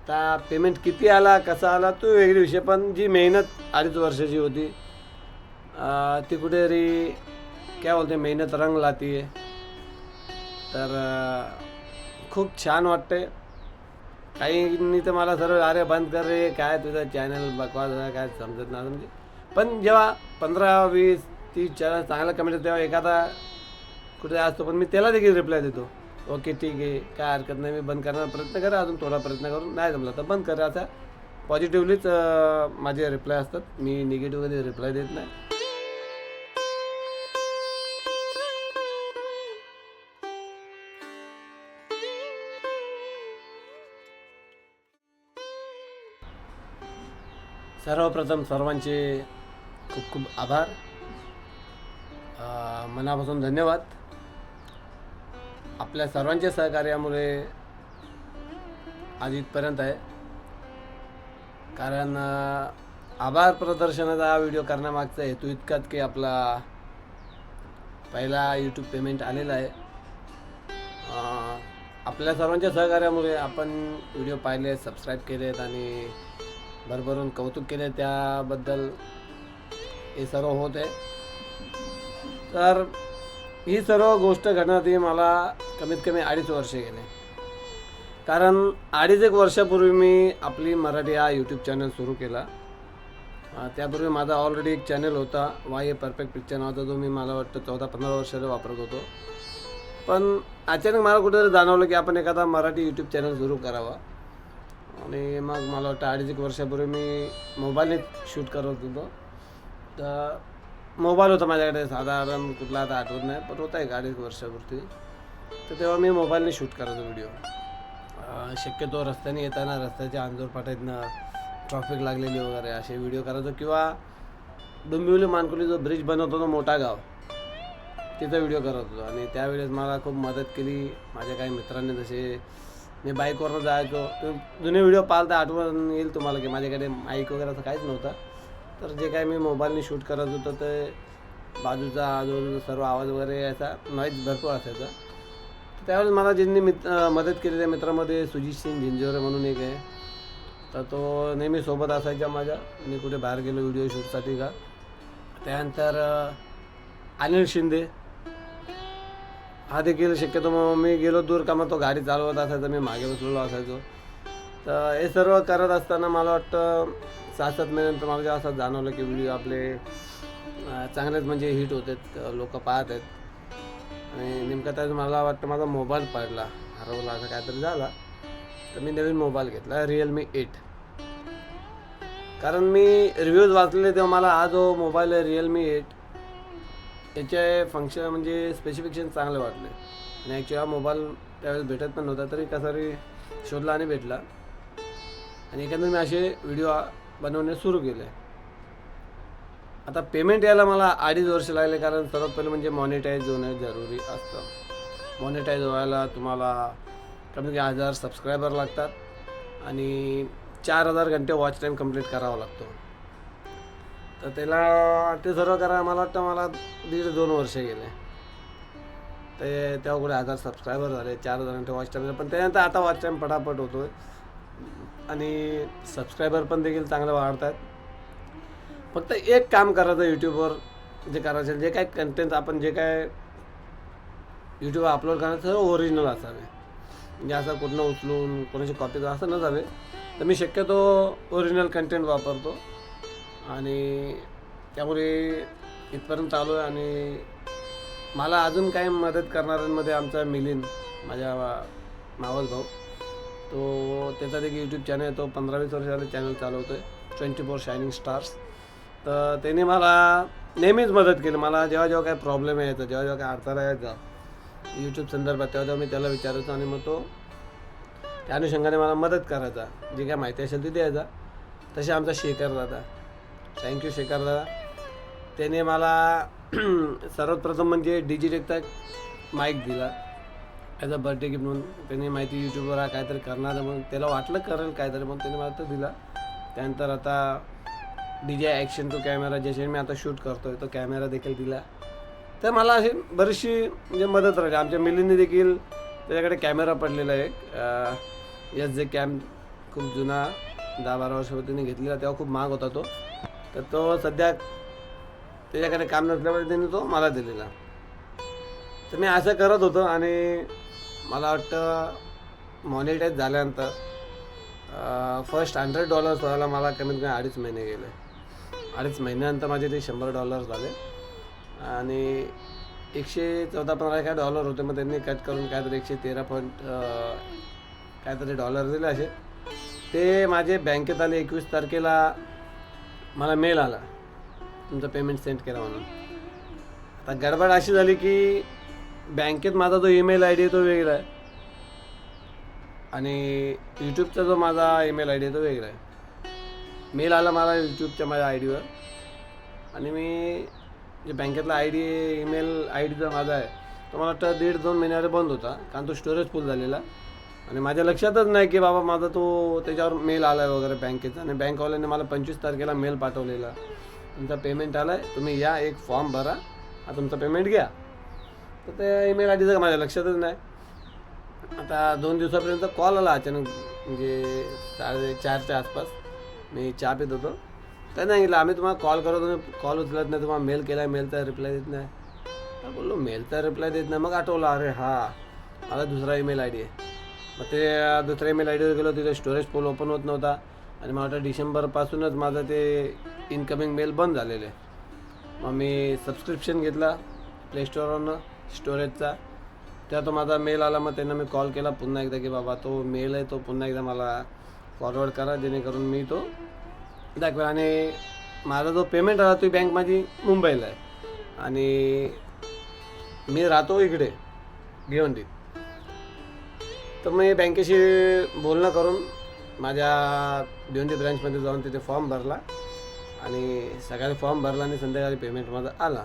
आता पेमेंट किती आला कसा आला तो वेगळी विषय. पण जी मेहनत अडीच वर्षाची होती अं, ती कुठेतरी काय बोलते मेहनत रंग लाती आहे तर अं, खूप छान वाटते काहींनी तर मला सर्व अरे बंद कर रे काय तुझं चॅनल बकवास आहे, काय समजत नाही. म्हणजे पण जेव्हा पंधरा वीस तीस चॅनल चांगला कमेंट तेव्हा एखादा कुठे असतो. पण मी त्याला देखील रिप्लाय देतो. ओके ठीक आहे. काय हरकत नाही मी बंद करण्याचा प्रयत्न करा अजून थोडा प्रयत्न करून नाही जमला तर बंद करा असा पॉझिटिव्हलीच माझे रिप्लाय असतात. मी निगेटिव्ह कधी रिप्लाय देत नाही. सर्वप्रथम सर्वांचे खूप खूप आभार. मनापासून धन्यवाद. आपल्या सर्वांच्या सहकार्यामुळे आज इथपर्यंत आहे. कारण आभार प्रदर्शनाचा हा व्हिडिओ करण्यामागचा हेतू इतकाच की आपला पहिला यूट्यूब पेमेंट आलेला आहे. आपल्या सर्वांच्या सहकार्यामुळे आपण व्हिडिओ पाहिले सबस्क्राईब आहेत आणि भरभरून कौतुक केले. त्याबद्दल हे सर्व होत आहे. तर ही सर्व गोष्ट घडण्यासाठी मला कमीत कमी अडीच वर्षे गेले. कारण अडीच एक वर्षापूर्वी मी आपली मराठी हा यूट्यूब चॅनल सुरू केला. त्यापूर्वी माझा ऑलरेडी एक चॅनल होता वाय ए परफेक्ट पिक्चर नावाचा जो मी मला वाटतं चौदा पंधरा वर्षाला वापरत होतो. पण अचानक मला कुठेतरी जाणवलं की आपण एखादा मराठी यूट्यूब चॅनल सुरू करावा. आणि मग मला वाटतं अडीच एक वर्षापूर्वी मी मोबाईलने शूट करत होतो. तर मोबाईल होता माझ्याकडे साधारण कुठला आता आठवत नाही पण होता एक अडीच वर्षापूर्वी. तर तेव्हा मी मोबाईलने शूट करायचो व्हिडिओ शक्यतो रस्त्याने येताना रस्त्याच्या अंजोरपाट्यातनं ट्रॉफिक लागलेली वगैरे असे व्हिडिओ करायचो किंवा डोंबिवली मानकुली जो ब्रिज बनवतो तो मोठा गाव तिथं व्हिडिओ करत होतो. आणि त्यावेळेस मला खूप मदत केली. माझ्या काही मित्रांनी जसे मी बाईकवरनं जायचो. जुने व्हिडिओ पाहाल तर आठवण येईल तुम्हाला की माझ्याकडे माईक वगैरे असं काहीच नव्हतं. तर जे काय मी मोबाईलने शूट करत होतो ते बाजूचा आजूबाजूचा सर्व आवाज वगैरे यायचा नॉईज भरपूर असायचा. तर त्यावेळेस मला ज्यांनी मित मदत केली त्या मित्रामध्ये सुजित सिंग झिंझोरे म्हणून एक आहे. तर तो नेहमी सोबत असायचा माझ्या. मी कुठे बाहेर गेलो व्हिडिओ शूटसाठी का? त्यानंतर अनिल शिंदे. हा देखील शक्यतो मग मी गेलो दूर का मग तो गाडी चालवत असायचा मी मागे बसलेलो असायचो. तर हे सर्व करत असताना मला वाटतं सहा सात महिन्यानंतर मला जेव्हा असं जाणवलं की व्हिडिओ आपले चांगलेच म्हणजे हिट होत आहेत लोक पाहत आहेत आणि नेमकं त्यात मला वाटतं माझा मोबाईल पडला. हरवला असं काहीतरी झाला. तर मी नवीन मोबाईल घेतला रिअलमी एट कारण मी रिव्ह्यूज वाचलेले तेव्हा मला हा जो मोबाईल आहे रिअलमी एट याचे फंक्शन म्हणजे स्पेसिफिकेशन चांगले वाटले. आणि ॲक्च्युली हा मोबाईल त्यावेळेस भेटत पण नव्हता तरी कसा तरी शोधला आणि भेटला. आणि एकंदर मी असे व्हिडिओ बनवणे सुरू केले. आता पेमेंट यायला मला अडीच वर्ष लागले कारण सर्वात पहिलं म्हणजे मॉनिटाईज होणं जरुरी असतं. मॉनिटाईज व्हायला तुम्हाला कमी कमी हजार सबस्क्रायबर लागतात आणि चार हजार घंटे वॉच टाईम कंप्लीट करावा लागतो. तर त्याला ते सर्व करायला मला वाटतं मला दीड दोन वर्ष गेले. ते तेव्हा कुठे हजार सबस्क्रायबर झाले चार हजार घंटे वॉच टाईम पण त्यानंतर आता वॉच टाईम पटापट होतो आहे आणि सबस्क्रायबर पण देखील चांगलं वाढत आहेत फक्त एक काम करायचं यूट्यूबवर जे करायचं जे काय कंटेंट आपण जे काय यूट्यूबवर अपलोड करायचं सर्व ओरिजिनल असावे. म्हणजे असं कुठनं उचलून कोणाची कॉपी असं न जावे तर मी शक्यतो ओरिजिनल कंटेंट वापरतो. आणि त्यामुळे इथपर्यंत चालू आहे आणि मला अजून काही मदत करणाऱ्यांमध्ये आमचा मिलिंद माझ्या मावस भाऊ तो त्याचा देखील यूट्यूब चॅनल आहे. तो पंधरा वीस वर्षाला चॅनल चालवतो आहे ट्वेंटी फोर शायनिंग स्टार्स तर त्याने मला नेहमीच मदत केली. मला जेव्हा जेव्हा काही प्रॉब्लेम यायचा जेव्हा जेव्हा काही अडथळा यायचा यूट्यूब संदर्भात तेव्हा तेव्हा मी त्याला विचारायचो आणि मग तो त्या अनुषंगाने मला मदत करायचा. जी काय माहिती असेल ती द्यायचा. तसे आमचा शेखर दादा. थँक्यू शेखर दादा. त्याने मला सर्वात प्रथम म्हणजे डिजिटेकचा माईक दिला. ॲज अ बर्थडे गिफ्ट म्हणून त्यांनी माहिती यूट्यूबवर हा काहीतरी करणार आहे म्हणून त्याला वाटलं करेल काहीतरी म्हणून त्याने मला तर दिला. त्यानंतर आता D J action to camera ज्याचे मी आता शूट करतोय तो कॅमेरा देखील दिला. तर मला अशी बरीचशी म्हणजे मदत राहिली. आमच्या मिलींनी देखील त्याच्याकडे कॅमेरा पडलेला आहे. एस जे कॅम खूप जुना दहा बारा वर्षापूर्वी घेतलेला तेव्हा खूप महाग होता तो. तर तो सध्या त्याच्याकडे काम नसल्यामुळे त्यांनी तो मला दिलेला. तर मी असं करत होतो आणि मला वाटतं मॉनिटाईज झाल्यानंतर फर्स्ट हंड्रेड डॉलर्स व्हायला मला कमीत कमी अडीच महिने गेले. अडीच महिन्यानंतर माझे ते शंभर डॉलर्स झाले. आणि एकशे चौदा पंधरा काय डॉलर होते मग त्यांनी कट करून काहीतरी एकशे तेरा पॉईंट काहीतरी डॉलर दिले असे. ते माझे बँकेत आले एकवीस तारखेला मला मेल आला. तुमचं पेमेंट सेंड केला म्हणून. आता गडबड अशी झाली की बँकेत माझा जो ईमेल आय डी आहे तो वेगळा आहे. आणि यूट्यूबचा जो माझा ईमेल आय डी आहे तो वेगळा आहे. मेल आला मला यूट्यूबच्या माझ्या आय डीवर. आणि मी जे बँकेतला I D email I D जो माझा आहे तो मला वाटतं दीड दोन महिन्यावर बंद होता कारण तो स्टोरेज फुल झालेला. आणि माझ्या लक्षातच नाही की बाबा माझा तो त्याच्यावर मेल आला आहे वगैरे बँकेचा. आणि बँकवाल्याने मला पंचवीस तारखेला मेल पाठवलेला. तुमचा पेमेंट आला आहे तुम्ही या एक फॉर्म भरा. हा तुमचा पेमेंट घ्या. तर त्या ईमेल आय डीचं माझ्या लक्षातच नाही. आता दोन दिवसापर्यंत कॉल आला अचानक म्हणजे साडे चारच्या आसपास. मी चहा पित होतो. काय सांगितलं आम्ही तुम्हाला कॉल करतो तुम्ही कॉल उचलत नाही तुम्हाला मेल केला मेलचा रिप्लाय देत नाही. तर बोललो मेलचा रिप्लाय देत नाही. मग आठवलं अरे हा मला दुसरा ईमेल आय डी आहे. मग ते दुसऱ्या ईमेल आय डीवर गेलो तिथे स्टोरेज पोल ओपन होत नव्हता. आणि मला वाटतं डिसेंबरपासूनच माझं ते इनकमिंग मेल बंद झालेलं आहे. मग मी सबस्क्रिप्शन घेतला प्लेश्टोअरवरनं स्टोरेजचा तेव्हा तो माझा मेल आला मग त्यांना मी कॉल केला पुन्हा एकदा की बाबा तो मेल आहे तो पुन्हा एकदा मला फॉरवर्ड करा जेणेकरून मी तो दाखवेल. आणि माझा जो पेमेंट आला तो बँक माझी मुंबईला आहे. आणि मी राहतो इकडे भिवंडीत तर मी बँकेशी बोलणं करून माझ्या भिवंडी ब्रँचमध्ये जाऊन तिथे फॉर्म भरला. आणि सकाळी फॉर्म भरला आणि संध्याकाळी पेमेंट माझा आला.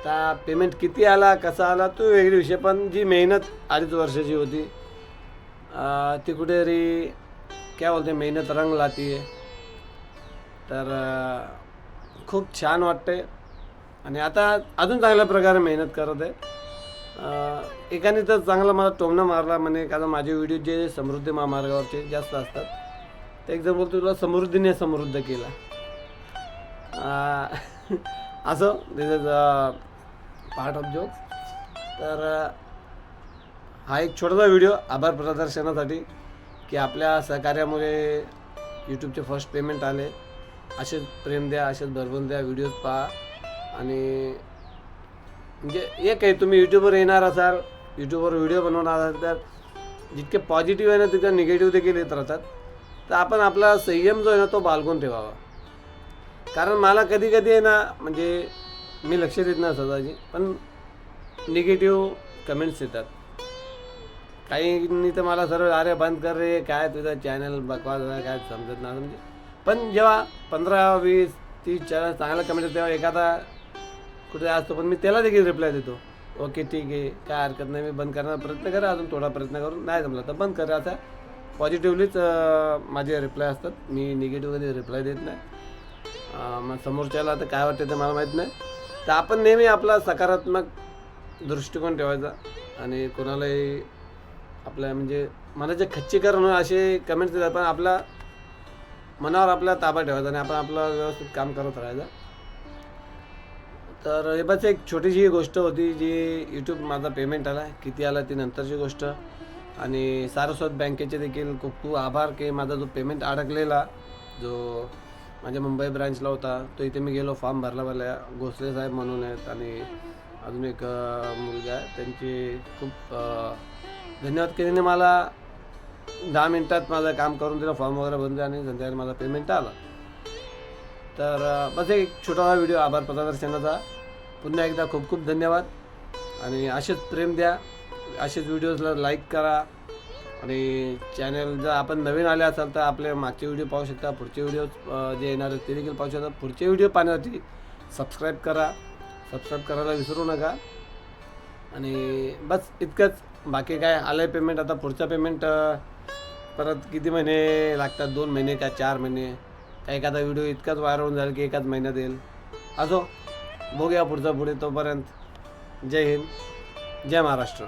आता पेमेंट किती आला कसा आला तो वेगळी विषय पण जी मेहनत अडीच वर्षाची होती अं, ती कुठेतरी काय बोलते मेहनत रंग लाती आहे तर खूप छान वाटते आणि आता अजून चांगल्या प्रकारे मेहनत करत आहे. एकाने तर चांगला मला टोमणं मारला म्हणे कारण माझे व्हिडिओ जे समृद्धी महामार्गावरचे जास्त असतात. ते एक जर बोलतो तुला समृद्धीने समृद्ध केला. असं पार्ट ऑफ जोक्स तर हा एक छोटासा व्हिडिओ आभार प्रदर्शनासाठी की आपल्या सहकार्यामुळे यूट्यूबचे फर्स्ट पेमेंट आले. असेच प्रेम द्या असेच भरभरून द्या व्हिडिओज पहा. आणि म्हणजे एक आहे तुम्ही यूट्यूबवर येणार असाल यूट्यूबवर व्हिडिओ बनवणार असाल तर जितके पॉझिटिव्ह आहे ना तितके निगेटिव्ह देखील येत राहतात. तर आपण आपला संयम जो आहे ना तो बाळगून ठेवावा. कारण मला कधी कधी आहे ना म्हणजे मी लक्ष देत नाही स्वतःची पण निगेटिव्ह कमेंट्स येतात. काहींनी तर मला सर्व अरे बंद कर रे काय तुझा चॅनल बकवास काय समजत नाही. म्हणजे पण जेव्हा पंधरा वीस तीस चॅनल चांगला कमेंट येतात तेव्हा एखादा कुठे असतो. पण मी त्याला देखील रिप्लाय देतो. ओके ठीक आहे काय हरकत नाही मी बंद करण्याचा प्रयत्न करा अजून थोडा प्रयत्न करून नाही जमला तर बंद करा. असा पॉझिटिव्हलीच माझे रिप्लाय असतात. मी निगेटिव्ह कधी रिप्लाय देत नाही. मग समोरच्याला आता काय वाटते ते मला माहीत नाही. तर आपण नेहमी आपला सकारात्मक दृष्टिकोन ठेवायचा आणि कोणालाही आपल्या म्हणजे मनाचे खच्चीकरण होणं असे कमेंट्स देतात पण आपला मनावर आपला ताबा ठेवायचा आणि आपण आपलं व्यवस्थित काम करत राहायचं. तर हे बस एक छोटीशी गोष्ट होती जी यूट्यूब माझा पेमेंट आला किती आला ती नंतरची गोष्ट. आणि सारस्वत बँकेचे देखील खूप खूप आभार की माझा जो पेमेंट अडकलेला जो माझ्या मुंबई ब्रांचला होता. तो इथे मी गेलो फॉर्म भरला भरला भोसले साहेब म्हणून आहेत आणि अजून एक मुलगा आहे. त्यांची खूप धन्यवाद केल्याने मला दहा मिनटात माझं काम करून दिलं फॉर्म वगैरे भरून दिला आणि संध्याकाळी माझा पेमेंट आला. तर बस एक छोटासा व्हिडिओ आभार प्रदर्शनाचा. पुन्हा एकदा खूप खूप धन्यवाद. आणि असेच प्रेम द्या. असेच व्हिडिओजला लाईक करा. आणि चॅनल जर आपण नवीन आले असाल तर आपले मागचे व्हिडिओ पाहू शकता. पुढचे व्हिडिओ जे येणार आहेत ते देखील पाहू शकता. पुढचे व्हिडिओ पाहण्यासाठी सबस्क्राईब करा. सबस्क्राईब करायला विसरू नका. आणि बस इतकंच. बाकी काय? आलं आहे पेमेंट आता पुढचं पेमेंट परत किती महिने लागतात? दोन महिने का चार महिने? का एखादा व्हिडिओ इतकाच व्हायरल होऊन जाईल की एकाच महिन्यात येईल? असो. बघूया पुढचा पुढे तोपर्यंत. जय हिंद. जय महाराष्ट्र.